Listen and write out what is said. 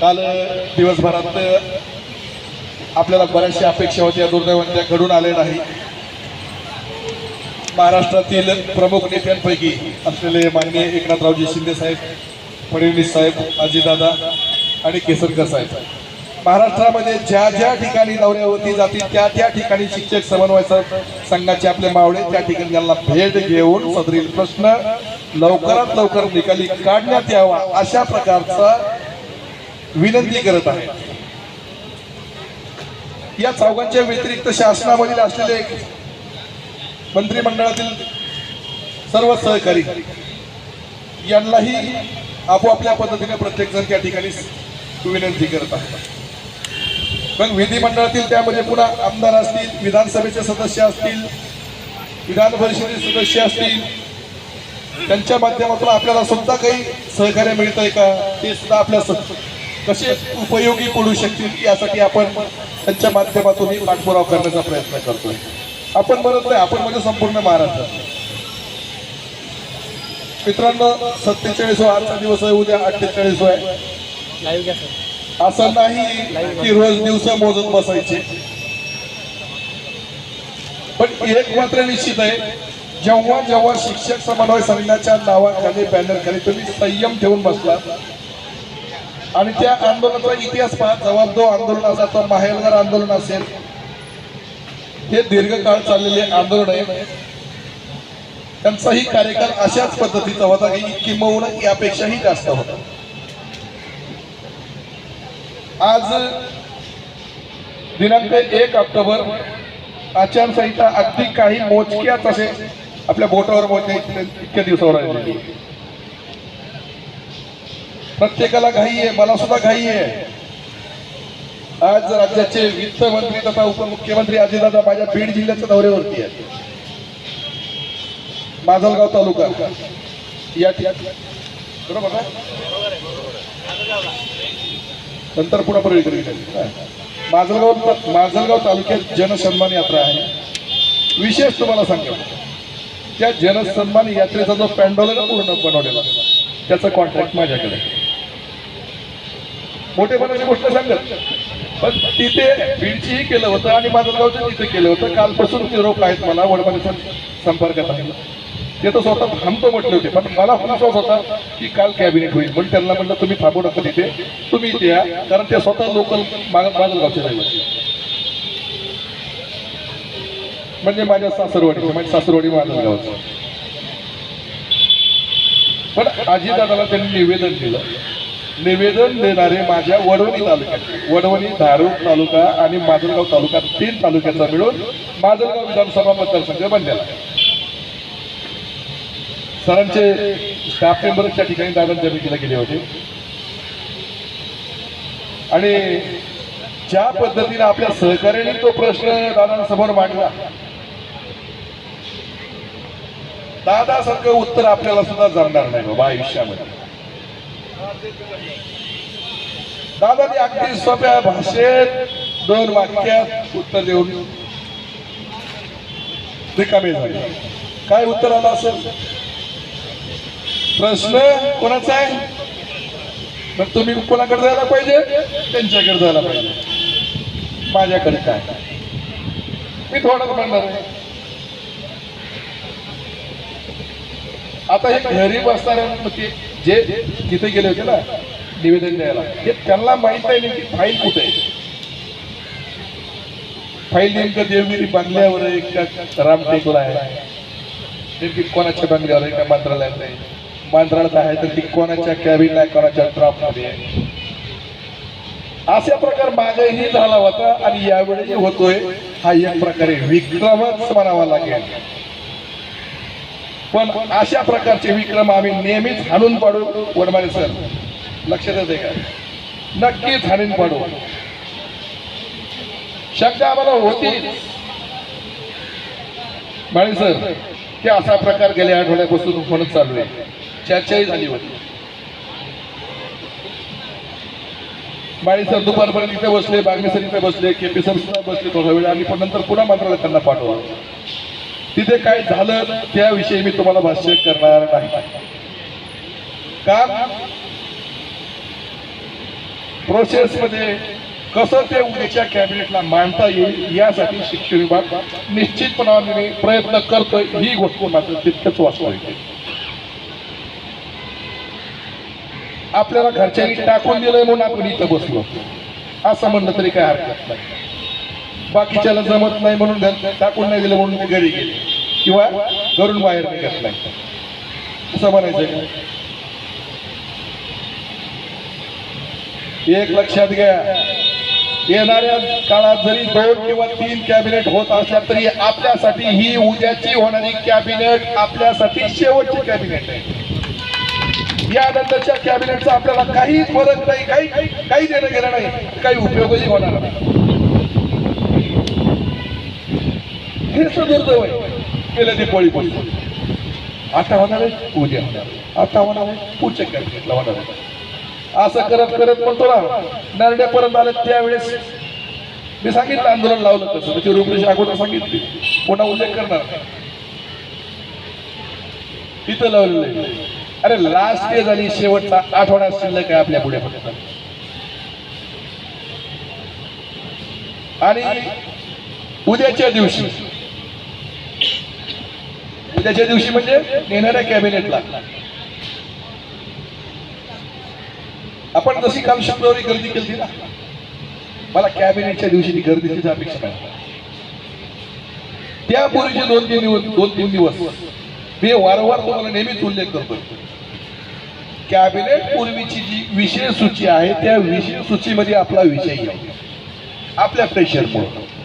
काल दिवसभरात आपल्याला बऱ्याचशा अपेक्षा होत्या दुर्दैवाने त्या घडून आले नाही. महाराष्ट्रातील प्रमुख नेत्यांपैकी असलेले माननीय एकनाथरावजी शिंदे साहेब फडणवीस साहेब अजितदादा आणि केसरकर साहेब. महाराष्ट्रामध्ये ज्या ज्या ठिकाणी दौऱ्यावरती जातील त्या त्या ठिकाणी शिक्षक समन्वय संघाचे आपले मावळे त्या ठिकाणी त्यांना भेट घेऊन सदरील प्रश्न लवकरात लवकर निकाली काढण्यात यावा अशा प्रकारचा विनंती करत आहे. या चौघांच्या व्यतिरिक्त शासनामधील असलेले मंत्रिमंडळातील सर्व सहकारी यांनाही आपोआपल्या पद्धतीने प्रत्येकजण त्या ठिकाणी विनंती करत आहे पण विधिमंडळातील त्यामध्ये म्हणजे पुन्हा आमदार असतील विधानसभेचे सदस्य असतील विधान परिषदेचे सदस्य असतील त्यांच्या माध्यमातून आपल्याला सुद्धा काही सहकार्य मिळतंय आहे का ते सुद्धा आपल्या कसे उपयोगी पडू शकतील यासाठी आपण त्यांच्या माध्यमातूनही पाठपुरावा करण्याचा प्रयत्न करतोय. आपण म्हणत नाही आपण म्हणजे संपूर्ण महाराष्ट्र. मित्रांनो सत्तेचाळीस आजचा दिवस आहे उद्या अठ्ठेचाळीस आहे. असं नाही की रोज दिवस मोजत बसायचे. पण एक मात्र निश्चित आहे जेव्हा जेव्हा शिक्षक समन्वय संघाच्या नावाखाली बॅनर खाली तुम्ही संयम ठेवून बसला आणि त्या आंदोलनाचा इतिहास पहा जबाबदो आंदोलन असा तो माहेलगार आंदोलन असेल. हे दीर्घकाळ चाललेले आंदोलन आहे. त्यांचाही कार्यकाल अशाच पद्धतीचा होता की किंबहुना यापेक्षाही जास्त होता. आज दिनांक एक ऑक्टोबर आचारसंहिता अगदी काही मोजक्याच असे आपल्या बोटावर मोजणे इतके- इतक्या दिवसावर आलेली प्रत्येकाला घाई आहे मला सुद्धा घाई आहे. आज राज्याचे वित्त मंत्री तथा उपमुख्यमंत्री अजितदादा माझ्या बीड जिल्ह्याच्या दौऱ्यावरती आहेत. माजलगाव तालुका. या बरोबर ना? नंतर पुन्हा परळी माजलगाव माजलगाव तालुक्यात जनसन्मान यात्रा आहे. विशेष तुम्हाला सांगतो त्या जनसन्मान यात्रेचा जो पॅन्डॉल पूर्ण बनवलेला त्याचा कॉन्ट्रॅक्ट माझ्याकडे आहे. मोठेपणाची गोष्ट सांगत पण तिथे बीडचीही केलं होतं आणि माजलगावचं तिथे केलं होतं. कालपासून रोख आहेत मला वडमाने संपर्कात आहे ते तर स्वतः थांबतो म्हटले होते. पण मला विश्वास होता की काल कॅबिनेट होईल. म्हणून त्यांना म्हटलं तुम्ही थांबू नका तिथे. तुम्ही इथे या. कारण ते स्वतः लोकल माजलगावचे रहिवासी. म्हणजे माझ्या सासरवाडीचे म्हणजे सासरवाडी माजलगावचं पण आजीदादाला त्यांनी निवेदन दिलं. निवेदन देणारे माझ्या वडवणी तालुक्यात. वडवणी धारूर तालुका आणि माजलगाव तालुका तीन तालुक्याचा मिळून माजलगाव विधानसभा मतदारसंघ बनलेला सरांचे स्टाफ मेंबर्स त्या ठिकाणी दादांच्या भेटीला गेले होते. आणि ज्या पद्धतीने आपल्या सहकार्याने तो प्रश्न दादांसमोर मांडला दादासारखं उत्तर आपल्याला सुद्धा जमणार नाही बाबा आयुष्यामध्ये. दादाने अगदी सोप्या भाषेत दोन वाक्यात उत्तर देऊन रिकामे झाले. काय उत्तर आलं असेल? प्रश्न कोणाचा आहे? मग तुम्ही कोणाकडे जायला पाहिजे? त्यांच्याकडे जायला पाहिजे. माझ्याकडे काय? मी थोडंच म्हणणार आहे. आता हे घरी बसणाऱ्या जे तिथे गेले होते ना निवेदन द्यायला हे त्यांना माहीत आहे नेमकी फाईल कुठे आहे? फाईल नेमकं देवगिरी बांधल्यावर आहे का रामटेकला आहे? नेमकी कोणाच्या बांधल्यावर आहे का मांत्रालयात आहे? मंत्रालयात आहे तर ती कोणाच्या कॅबिन आहे कोणाच्या ड्राफ्टमध्ये आहे? अशा प्रकार मागेही झाला होता आणि यावेळी होतोय. हा एक प्रकारे विक्रमच म्हणावा लागेल. पण अशा प्रकारचे विक्रम आम्ही नेहमीच हाणून पाडू वडमारे सर. लक्षात येते का? नक्कीच हाणून पाडू. शंका आम्हाला होती माळी सर की असा प्रकार गेल्या आठवड्यापासून म्हणत चालू आहे. चर्चाही झाली होती. माळी सर दुपारपर्यंत इथे बसले बागमी सर इथे बसले के पी सर सुद्धा बसले थोडा वेळ. आणि पण नंतर पुन्हा मंत्रालयात त्यांना पाठवा. तिथे काय झालं त्याविषयी मी तुम्हाला भाष्य करणार नाही. का प्रोसेसमध्ये कसं ते उद्याच्या कॅबिनेटला मांडता येईल यासाठी शिक्षण विभाग निश्चितपणाने प्रयत्न करतोय ही गोष्ट मात्र तितकंच वास्तविक आहे. आपल्याला घरच्यांनी टाकून दिलंय म्हणून आपण इथं बसलो. असं म्हणलं तरी काय हरकत नाही. बाकीच्याला जमत नाही म्हणून टाकून नाही दिलं म्हणून मी घरी गेले. किंवा घरून बाहेर निघत नाही. असं म्हणायचं एक लक्षात घ्या. येणाऱ्या काळात जरी दोन किंवा तीन कॅबिनेट होत असल्या तरी आपल्यासाठी ही उद्याची होणारी कॅबिनेट आपल्यासाठी शेवटची कॅबिनेट आहे. यानंतरच्या कॅबिनेटचा आपल्याला काही फरक नाही काही काही देणं गेलं नाही काही उपयोगही होणार नाही. हे दुर्दैव आहे गेल्या दिपाळी पासून. आता होणार आहे उद्या होणार आता होणार आहे पुढच्या कॅबिनेटला होणार आहे. असं करत करत म्हणतो ना नरड्यापर्यंत आलं त्यावेळेस. मी सांगितलं आंदोलन लावलं तसं. त्याची रूपरेषा अगोदर सांगितली. पुन्हा उल्लेख करणार. तिथं लावलेलं अरे लास्ट डे झाली शेवटचा आठवडा शिल्लक आहे आपल्या पुढे फक्त. आणि उद्याच्या दिवशी उद्याच्या दिवशी म्हणजे येणाऱ्या कॅबिनेटला. आपण जशी काम शुक्रवारी गर्दी केली ना मला कॅबिनेटच्या दिवशी ती गर्दीचीच अपेक्षा नाही त्यापूर्वीचे दोन तीन दिवस दोन तीन दिवस मी वारंवार तुम्हाला नेहमीच उल्लेख करतो कॅबिनेट पूर्वीची जी विषय सूची आहे त्या विषय सूचीमध्ये आपला विषय येईल आपल्या प्रेशरमुळे